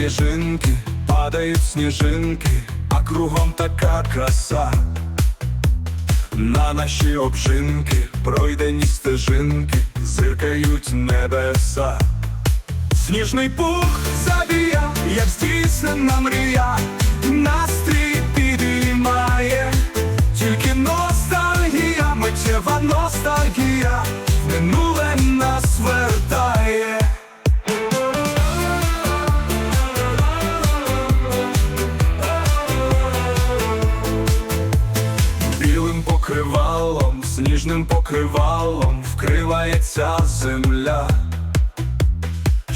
Сніжинки, падають сніжинки, а кругом така краса. На наші обжинки, пройдені стежинки, зиркають небеса. Сніжний пух забія, як здійснена мрія, настрій підіймає, тільки ностальгія, миттєва ностальгія, минуле нас вертає. Сніжним покривалом вкривається земля.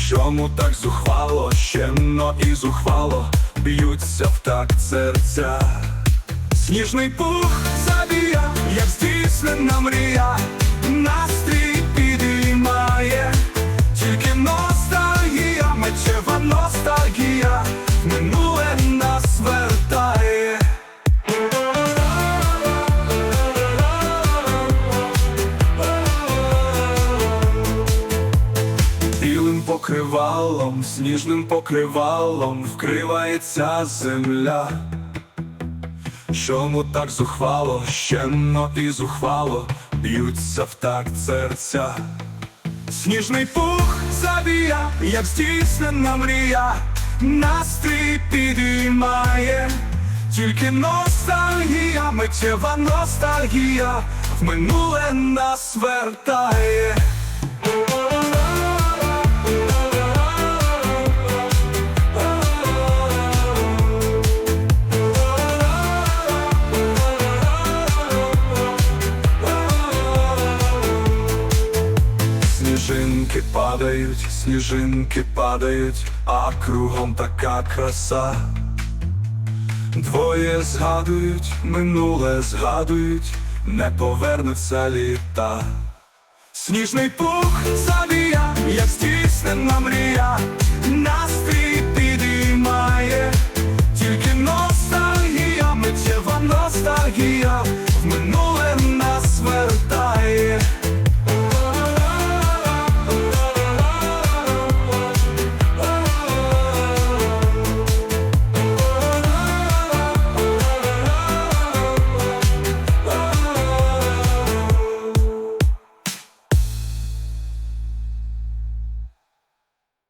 Чому так зухвало, щемно і зухвало б'ються в такт серця? Сніжний пух забія, покривалом, сніжним покривалом вкривається земля. Чому так зухвало, щемно і зухвало б'ються в такт серця. Сніжний пух забія, як здійснена мрія, настрій підіймає, тільки ностальгія, миттєва ностальгія, в минуле нас вертає. Сніжинки падають, сніжинки падають, а кругом така краса. Двоє згадують, минуле згадують, не повернуться літа. Сніжний пух забія, як стіснена мрія,